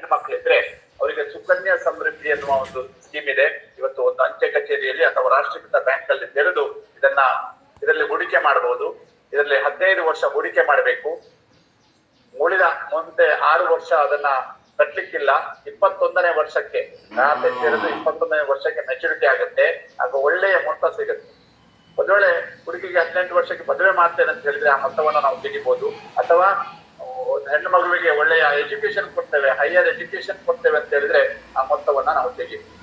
ಹೆಣ್ಮಕ್ಳಿದ್ರೆ ಅವರಿಗೆ ಸುಕನ್ಯಾ ಸಮೃದ್ಧಿ ಎನ್ನುವ ಒಂದು ಸ್ಕೀಮ್ ಇದೆ. ಇವತ್ತು ಒಂದು ಅಂಚೆ ಕಚೇರಿಯಲ್ಲಿ ಅಥವಾ ರಾಷ್ಟ್ರೀಕೃತ ಬ್ಯಾಂಕ್ ಅಲ್ಲಿ ತೆರೆದು ಇದನ್ನ ಇದರಲ್ಲಿ ಹೂಡಿಕೆ ಮಾಡಬಹುದು. ಇದರಲ್ಲಿ ಹದಿನೈದು ವರ್ಷ ಹೂಡಿಕೆ ಮಾಡಬೇಕು. ಉಳಿದ ಮುಂದೆ ಆರು ವರ್ಷ ಅದನ್ನ ಕಟ್ಲಿಕ್ಕಿಲ್ಲ. ಇಪ್ಪತ್ತೊಂದನೇ ವರ್ಷಕ್ಕೆ ಖಾತೆ ತೆರೆದು ಇಪ್ಪತ್ತೊಂದನೇ ವರ್ಷಕ್ಕೆ ಮೆಚುರಿಟಿ ಆಗುತ್ತೆ. ಆಗ ಒಳ್ಳೆಯ ಮೊತ್ತ ಸಿಗುತ್ತೆ. ಒಂದ್ ವೇಳೆ ಹುಡುಗಿಗೆ ಹದಿನೆಂಟು ವರ್ಷಕ್ಕೆ ಮದುವೆ ಮಾಡ್ತೇನೆ ಅಂತ ಹೇಳಿದ್ರೆ ಆ ಮೊತ್ತವನ್ನು ನಾವು ತೆಗಿಬಹುದು ಅಥವಾ ಹೆಣ್ಣು ಮಗುವಿಗೆ ಒಳ್ಳೆಯ ಎಜುಕೇಶನ್ ಕೊಡ್ತೇವೆ ಹೈಯರ್ ಎಜುಕೇಶನ್ ಕೊಡ್ತೇವೆ ಅಂತ ಹೇಳಿದ್ರೆ ಆ ಮೊತ್ತವನ್ನ ನಾವು ತೆಗಿಬಹುದು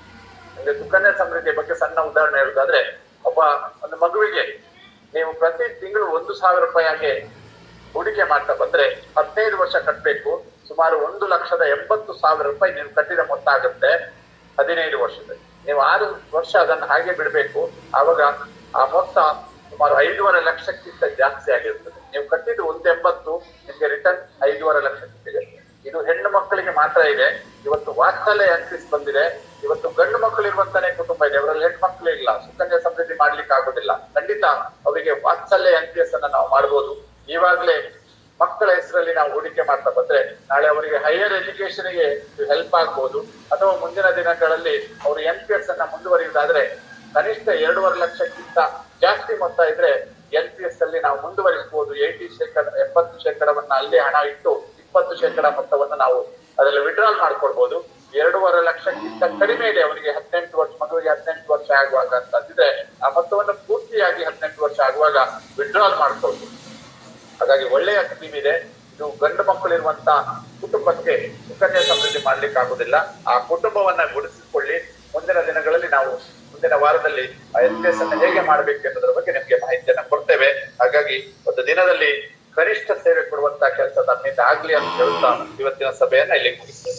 ಅಂದ್ರೆ ಸುಕನ್ಯಾ ಸಮೃದ್ಧಿ ಬಗ್ಗೆ ಸಣ್ಣ ಉದಾಹರಣೆ ಹೇಳುದಾದ್ರೆ, ಒಬ್ಬ ಒಂದು ಮಗುವಿಗೆ ನೀವು ಪ್ರತಿ ತಿಂಗಳು ಒಂದು ಸಾವಿರ ರೂಪಾಯಿಗೆ ಹೂಡಿಕೆ ಮಾಡ್ತಾ ಬಂದ್ರೆ ಹದಿನೈದು ವರ್ಷ ಕಟ್ಟಬೇಕು ಸುಮಾರು ಒಂದು ಲಕ್ಷದ ಎಂಬತ್ತು ಸಾವಿರ ರೂಪಾಯಿ ನೀವು ಕಟ್ಟಿದ ಮೊತ್ತ ಆಗುತ್ತೆ ಹದಿನೈದು ವರ್ಷದಲ್ಲಿ. ನೀವು ಆರು ವರ್ಷ ಅದನ್ನು ಹಾಗೆ ಬಿಡಬೇಕು, ಆವಾಗ ಆ ಮೊತ್ತ ಸುಮಾರು ಐದೂವರೆ ಲಕ್ಷಕ್ಕಿಂತ ಜಾಸ್ತಿ ಆಗಿರ್ತದೆ. ನೀವು ಕಟ್ಟಿದ್ದು ಒಂದು ಎಂಬತ್ತು ನಿಮ್ಗೆ ರಿಟರ್ನ್ ಐದೂವರೆ ಲಕ್ಷ ಸಿಕ್ಕಿದೆ. ಇದು ಹೆಣ್ಣು ಮಕ್ಕಳಿಗೆ ಮಾತ್ರ ಇದೆ. ಇವತ್ತು ವಾತ್ಸಲ್ಯ ಆಕ್ಸಿಸ್ ಬಂದಿದೆ. ಇವತ್ತು ಗಂಡು ಮಕ್ಕಳು ಇರುವಂತಾನೆ ಕುಟುಂಬ ಇದೆ. ಅವರಲ್ಲಿ ಹೆಣ್ಣು ಮಕ್ಕಳು ಇಲ್ಲ. ಸುಕನ್ಯಾ ಸಮೃದ್ಧಿ ಮಾಡ್ಲಿಕ್ಕೆ ಆಗೋದಿಲ್ಲ. ಖಂಡಿತ ಅವರಿಗೆ ವಾತ್ಸಲ್ಯ ಎಸ್ ಅನ್ನ ನಾವು ಮಾಡ್ಬೋದು. ಈವಾಗಲೇ ಮಕ್ಕಳ ಹೆಸರಲ್ಲಿ ನಾವು ಹೂಡಿಕೆ ಮಾಡ್ತಾ ಬಂದ್ರೆ ನಾಳೆ ಅವರಿಗೆ ಹೈಯರ್ ಎಜುಕೇಶನ್ಗೆ ಹೆಲ್ಪ್ ಆಗ್ಬೋದು. ಅಥವಾ ಮುಂದಿನ ದಿನಗಳಲ್ಲಿ ಅವರು ಎನ್ ಪಿ ಎಸ್ ಅನ್ನ ಮುಂದುವರಿಯುವುದಾದ್ರೆ ಕನಿಷ್ಠ ಎರಡೂವರೆ ಲಕ್ಷಕ್ಕಿಂತ ಜಾಸ್ತಿ ಮೊತ್ತ ಇದ್ರೆ ಎನ್ ಪಿ ಎಸ್ ಅಲ್ಲಿ ನಾವು ಮುಂದುವರಿಸಬಹುದು. ಏಟಿ ಶೇಕಡ, ಎಪ್ಪತ್ತು ಶೇಕಡವನ್ನ ಅಲ್ಲಿ ಹಣ ಇಟ್ಟು, ಇಪ್ಪತ್ತು ಶೇಕಡ ಮೊತ್ತವನ್ನು ನಾವು ಅದರಲ್ಲಿ ವಿಡ್ರಾಲ್ ಮಾಡ್ಕೊಳ್ಬಹುದು. ಎರಡೂವರೆ ಲಕ್ಷಕ್ಕಿಂತ ಕಡಿಮೆ ಇದೆ ಅವರಿಗೆ. ಹದಿನೆಂಟು ವರ್ಷ, ಮಗುವಿಗೆ ಹದಿನೆಂಟು ವರ್ಷ ಆಗುವಾಗ ಅಂತಂದಿದ್ರೆ ಆ ಮೊತ್ತವನ್ನು ಪೂರ್ತಿಯಾಗಿ ಹದಿನೆಂಟು ವರ್ಷ ಆಗುವಾಗ ವಿಡ್ರಾಲ್ ಮಾಡ್ಕೊಳ್ಬಹುದು. ಹಾಗಾಗಿ ಒಳ್ಳೆಯ ಸ್ಕೀಮ್ ಇದೆ ಇದು ಗಂಡು ಮಕ್ಕಳಿರುವಂತ ಕುಟುಂಬಕ್ಕೆ ಸುಕನ್ಯಾ ಸಮೃದ್ಧಿ ಮಾಡ್ಲಿಕ್ಕೆ ಆಗುದಿಲ್ಲ ಆ ಕುಟುಂಬವನ್ನ ಗುಡಿಸಿಕೊಳ್ಳಿ. ಮುಂದಿನ ದಿನಗಳಲ್ಲಿ ನಾವು ಮುಂದಿನ ವಾರದಲ್ಲಿ ಆ ಎಸ್ ಅನ್ನು ಹೇಗೆ ಮಾಡಬೇಕು ಅನ್ನೋದ್ರ ಬಗ್ಗೆ ನಿಮಗೆ ಮಾಹಿತಿಯನ್ನ ಕೊಡ್ತೇವೆ. ಹಾಗಾಗಿ ಒಂದು ದಿನದಲ್ಲಿ ಕನಿಷ್ಠ ಸೇವೆ ಕೊಡುವಂತಹ ಕೆಲಸ ನಮ್ಮಿಂದ ಆಗ್ಲಿ ಅಂತ ಹೇಳುತ್ತಾ ಇವತ್ತಿನ ಸಭೆಯನ್ನ ಇಲ್ಲಿ ಮುಗಿಸ್ತೇವೆ